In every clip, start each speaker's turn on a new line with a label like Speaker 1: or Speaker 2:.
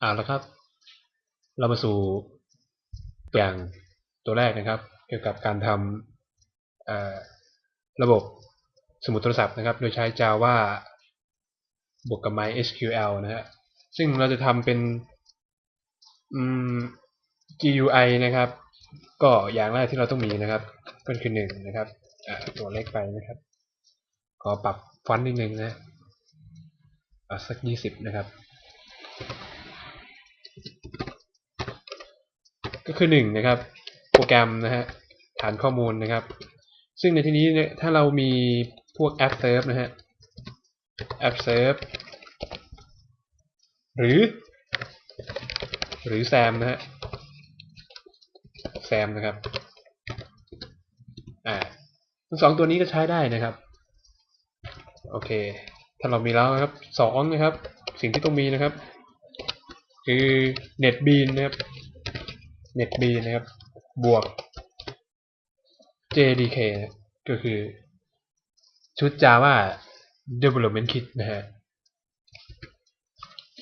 Speaker 1: เอาละครับ เรามาสู่อย่างตัวแรกนะครับ เกี่ยวกับการทำระบบสมุดโทรศัพท์นะครับ โดยใช้ Java บวกกับ MySQL นะฮะซึ่งเราจะทำเป็น GUI นะครับ ก็อย่างแรกที่เราต้องมีนะครับ ก็คือหนึ่งนะครับตัวเล็กไปนะครับขอปรับฟอนต์นิดนึงนะสักยี่สิบนะครับ ก็คือหนึ่งนะครับโปรแกรมนะฮะฐานข้อมูลนะครับ ซึ่งในที่นี้เนี่ยถ้าเรามีพวกแอปเซิร์ฟนะฮะแอปเซิร์ฟหรือ หรือแซมนะฮะแซมนะครับอ่าทั้งสองตัวนี้ก็ใช้ได้นะครับโอเค ถ้าเรามีแล้วนะครับสองนะครับ สิ่งที่ต้องมีนะครับ คือ NetBeans นะครับ NetBeans นะครับ บวก JDK นะก็คือชุด Java Development Kit นะฮะ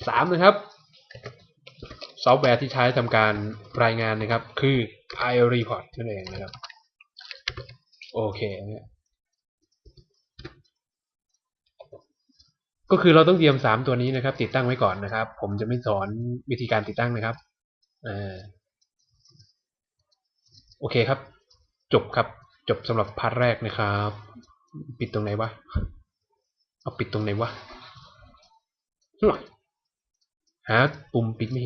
Speaker 1: สามนะครับซอฟต์แวร์ที่ใช้ทำการรายงานนะครับ คือ IReport นั่นเองนะครับ โอเคนะก็คือเราต้องเตรียมสามตัวนี้นะครับ ติดตั้งไว้ก่อนนะครับ ผมจะไม่สอนวิธีการติดตั้งนะครับอ่า โอเคครับ จบครับจบสำหรับพาร์ทแรกนะครับ ปิดตรงไหนวะเอาปิดตรงไหนวะหาปุ่มปิดไม่เห็น